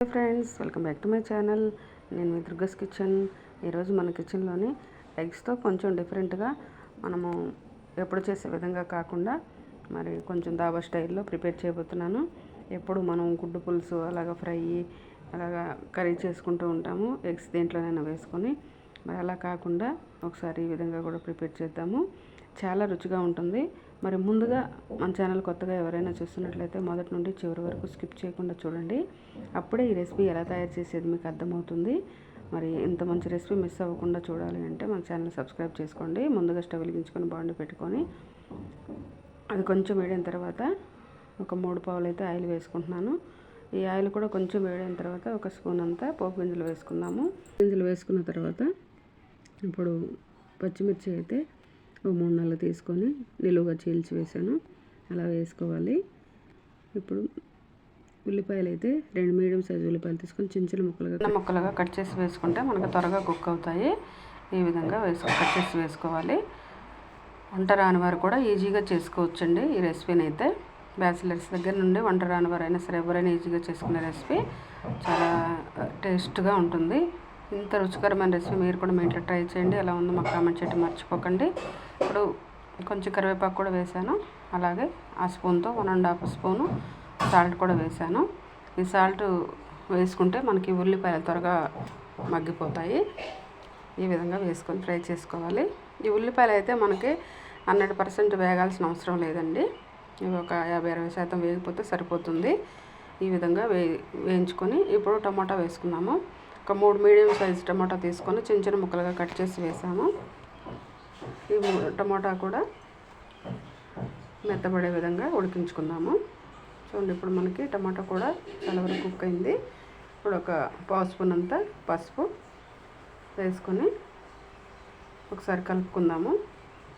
Hello friends welcome back to my channel నేను మీ దుర్గస్ kitchen ఈరోజు మన కిచెన్లోని ఎగ్స్తో కొంచెం డిఫరెంట్గా మనము ఎప్పుడు చేసే విధంగా కాకుండా మరి కొంచెం దాబా స్టైల్లో ప్రిపేర్ చేయబోతున్నాను. ఎప్పుడు మనం గుడ్డు పులుసు అలాగా ఫ్రై అలాగా కర్రీ చేసుకుంటూ ఉంటాము ఎగ్స్ దేంట్లోనైనా వేసుకొని. మరి అలా కాకుండా ఒకసారి ఈ విధంగా కూడా ప్రిపేర్ చేద్దాము. చాలా రుచిగా ఉంటుంది. మరి ముందుగా మన ఛానల్ కొత్తగా ఎవరైనా చూస్తున్నట్లయితే మొదటి నుండి చివరి వరకు స్కిప్ చేయకుండా చూడండి. అప్పుడే ఈ రెసిపీ ఎలా తయారు చేసేది మీకు అర్థమవుతుంది. మరి ఇంత మంచి రెసిపీ మిస్ అవ్వకుండా చూడాలి అంటే మన ఛానల్ సబ్స్క్రైబ్ చేసుకోండి. ముందుగా స్టవ్ వెలిగించుకొని బాండి పెట్టుకొని అది కొంచెం వేడిన తర్వాత ఒక మూడు పావులు అయితే ఆయిల్ వేసుకుంటున్నాను. ఈ ఆయిల్ కూడా కొంచెం వేడైన తర్వాత ఒక స్పూన్ అంతా పోపు గింజలు వేసుకుందాము. గింజలు వేసుకున్న తర్వాత ఇప్పుడు పచ్చిమిర్చి అయితే మూడు నెలలు తీసుకొని నిలువుగా చీల్చి వేసాను. అలా వేసుకోవాలి. ఇప్పుడు ఉల్లిపాయలు అయితే రెండు మీడియం సైజు ఉల్లిపాయలు తీసుకొని చిన్న చిన్న ముక్కలుగా ముక్కలుగా కట్ చేసి వేసుకుంటే మనకు త్వరగా కుక్ అవుతాయి. ఈ విధంగా వేసుకో కట్ చేసి వేసుకోవాలి. వంట రాని వారు కూడా ఈజీగా చేసుకోవచ్చండి ఈ రెసిపీని అయితే బ్యాచిలర్స్ దగ్గర నుండి వంట రాని వారైనా సరే ఎవరైనా ఈజీగా చేసుకునే రెసిపీ చాలా టేస్ట్గా ఉంటుంది. ఇంత రుచికరమైన రెసిపీ మీరు కూడా మీ ఇంట్లో ట్రై చేయండి. ఎలా ఉందో మాకు కామెంట్ చేయడం మర్చిపోకండి. ఇప్పుడు కొంచెం కరివేపాకు కూడా వేసాను. అలాగే ఆ స్పూన్తో one and half spoon salt కూడా వేసాను. ఈ సాల్ట్ వేసుకుంటే మనకి ఉల్లిపాయలు త్వరగా మగ్గిపోతాయి. ఈ విధంగా వేసుకొని ఫ్రై చేసుకోవాలి. ఈ ఉల్లిపాయలు అయితే మనకి హండ్రెడ్ పర్సెంట్ వేగాల్సిన అవసరం లేదండి. ఇవి ఒక యాభై అరవై శాతం వేగిపోతే సరిపోతుంది. ఈ విధంగా వే వేయించుకొని ఇప్పుడు టమాటా వేసుకున్నాము. ఒక మూడు మీడియం సైజ్ టమాటా తీసుకొని చిన్న చిన్న ముక్కలుగా కట్ చేసి వేసాము. ఈ టమాటా కూడా మెత్తబడే విధంగా ఉడికించుకుందాము. చూడండి ఇప్పుడు మనకి టమాటా కూడా చాలా వరకు కుక్ అయింది. ఇప్పుడు ఒక పావు స్పూన్ అంతా పసుపు వేసుకొని ఒకసారి కలుపుకుందాము.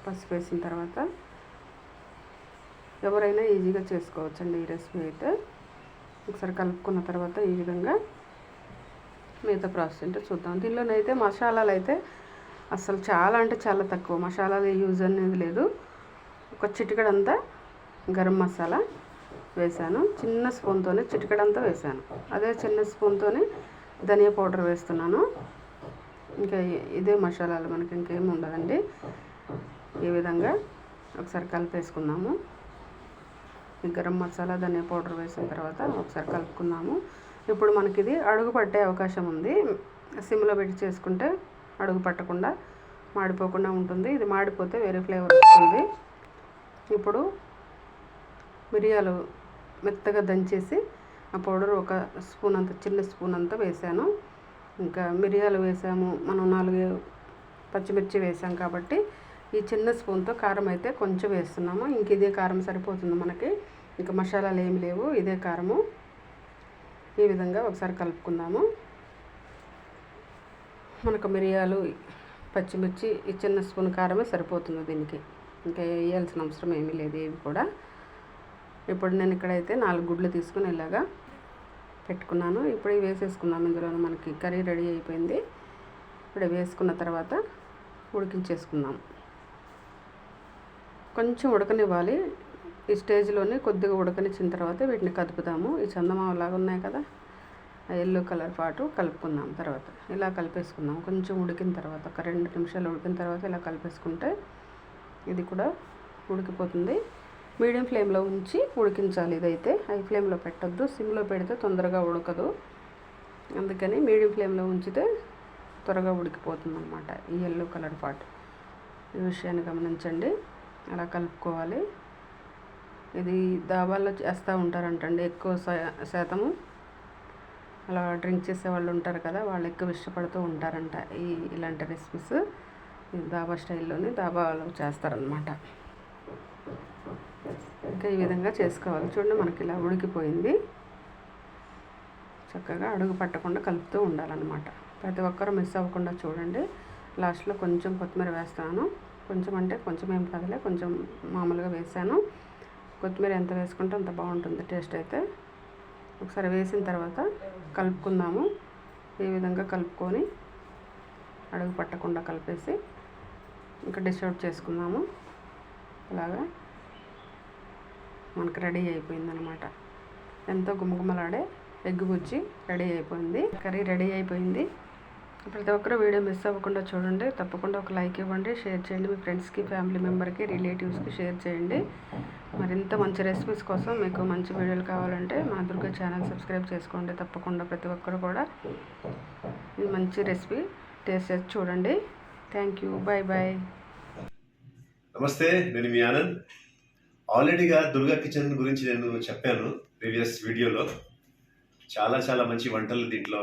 పసుపు వేసిన తర్వాత ఎవరైనా ఈజీగా చేసుకోవచ్చండి ఈ రెసిపీ అయితే. ఒకసారి కలుపుకున్న తర్వాత ఈ విధంగా మిగతా ప్రాసెస్ ఏంటో చూద్దాం. దీనిలోనైతే మసాలాలు అయితే అసలు చాలా అంటే చాలా తక్కువ. మసాలాలు యూజ్ అనేది లేదు. ఒక చిటికడంతా గరం మసాలా వేసాను చిన్న స్పూన్తోనే చిటికడంతా వేసాను అదే చిన్న స్పూన్తోనే ధనియా పౌడర్ వేస్తున్నాను. ఇంకా ఇదే మసాలాలు మనకి ఇంకేం ఉండదండి. ఈ విధంగా ఒకసారి కలిపేసుకుందాము. ఈ గరం మసాలా ధనియా పౌడర్ వేసిన తర్వాత ఒకసారి కలుపుకుందాము. ఇప్పుడు మనకి ఇది అడుగు పట్టే అవకాశం ఉంది. సిమ్లో పెట్టి చేసుకుంటే అడుగు పట్టకుండా మాడిపోకుండా ఉంటుంది. ఇది మాడిపోతే వేరే ఫ్లేవర్ వస్తుంది. ఇప్పుడు మిరియాలు మెత్తగా దంచేసి ఆ పౌడర్ ఒక స్పూన్ అంత చిన్న స్పూన్ అంతా వేసాను. ఇంకా మిరియాలు వేసాము. మనం నాలుగు పచ్చిమిర్చి వేసాం కాబట్టి ఈ చిన్న స్పూన్తో కారం అయితే కొంచెం వేస్తున్నాము. ఇంక ఇదే కారం సరిపోతుంది మనకి. ఇంకా మసాలాలు ఏమి లేవు. ఇదే కారము. ఈ విధంగా ఒకసారి కలుపుకుందాము. మనకు మిరియాలు పచ్చిమిర్చి ఈ చిన్న స్పూన్ కారమే సరిపోతుంది దీనికి. ఇంకా వేయాల్సిన అవసరం ఏమీ లేదు ఏవి కూడా. ఇప్పుడు నేను ఇక్కడైతే నాలుగు గుడ్లు తీసుకుని ఇలాగా పెట్టుకున్నాను. ఇప్పుడు వేసేసుకుందాం. ఇందులో మనకి కర్రీ రెడీ అయిపోయింది. ఇప్పుడు వేసుకున్న తర్వాత ఉడికించేసుకుందాం. కొంచెం ఉడకనివ్వాలి. ఈ స్టేజ్లోనే కొద్దిగా ఉడకనిచ్చిన తర్వాత వీటిని కలుపుతాము ఈ చందమామలాగా ఉన్నాయి కదా ఆ ఎల్లో కలర్ పాటు కలుపుకుందాం తర్వాత. ఇలా కలిపేసుకుందాం. కొంచెం ఉడికిన తర్వాత ఒక రెండు నిమిషాలు ఉడికిన తర్వాత ఇలా కలిపేసుకుంటే ఇది కూడా ఉడికిపోతుంది. మీడియం ఫ్లేమ్లో ఉంచి ఉడికించాలి ఇదైతే. హై ఫ్లేమ్లో పెట్టద్దు. సిమ్లో పెడితే తొందరగా ఉడకదు. అందుకని మీడియం ఫ్లేమ్లో ఉంచితే త్వరగా ఉడికిపోతుంది అనమాట ఈ ఎల్లో కలర్ పార్ట్ ఈ విషయాన్ని గమనించండి. అలా కలుపుకోవాలి. ఇది దాబాల్లో చేస్తూ ఉంటారంటండి ఎక్కువ శాతము. అలా డ్రింక్ చేసే వాళ్ళు ఉంటారు కదా వాళ్ళు ఎక్కువ ఇష్టపడుతూ ఉంటారంట ఈ ఇలాంటి రెసిపీస్. దాబా స్టైల్లోనే దాబాలో చేస్తారనమాట ఇంకా ఈ విధంగా చేసుకోవాలి. చూడండి మనకి ఇలా ఉడికిపోయింది. చక్కగా అడుగు పట్టకుండా కలుపుతూ ఉండాలన్నమాట. ప్రతి ఒక్కరు మిస్ అవ్వకుండా చూడండి. లాస్ట్లో కొంచెం కొత్తిమీర వేస్తాను కొంచెం అంటే కొంచెం ఏం కదలే కొంచెం మామూలుగా వేసాను. కొత్తిమీర ఎంత వేసుకుంటే అంత బాగుంటుంది టేస్ట్ అయితే. ఒకసారి వేసిన తర్వాత కలుపుకుందాము. ఈ విధంగా కలుపుకొని అడుగు పట్టకుండా కలిపేసి ఇంకా డిష్ అవుట్ చేసుకుందాము. ఇలాగా మనకు రెడీ అయిపోయిందనమాట ఎంతో గుమగుమలాడే ఎగ్గు బుజ్జి రెడీ అయిపోయింది. కర్రీ రెడీ అయిపోయింది. ప్రతి ఒక్కరు వీడియో మిస్ అవ్వకుండా చూడండి. తప్పకుండా ఒక లైక్ ఇవ్వండి. షేర్ చేయండి మీ ఫ్రెండ్స్కి ఫ్యామిలీ మెంబర్కి రిలేటివ్స్కి షేర్ చేయండి. మరింత మంచి రెసిపీస్ కోసం మీకు మంచి వీడియోలు కావాలంటే మా దుర్గా ఛానల్ సబ్స్క్రైబ్ చేసుకోండి. తప్పకుండా ప్రతి ఒక్కరు కూడా ఈ మంచి రెసిపీ టేస్ట్ చేసి చూడండి. Thank you. Bye bye. నమస్తే నేను మీ ఆనంద్. ఆల్రెడీగా దుర్గా కిచెన్ గురించి నేను చెప్పాను ప్రీవియస్ వీడియోలో. చాలా చాలా మంచి వంటలు దీంట్లో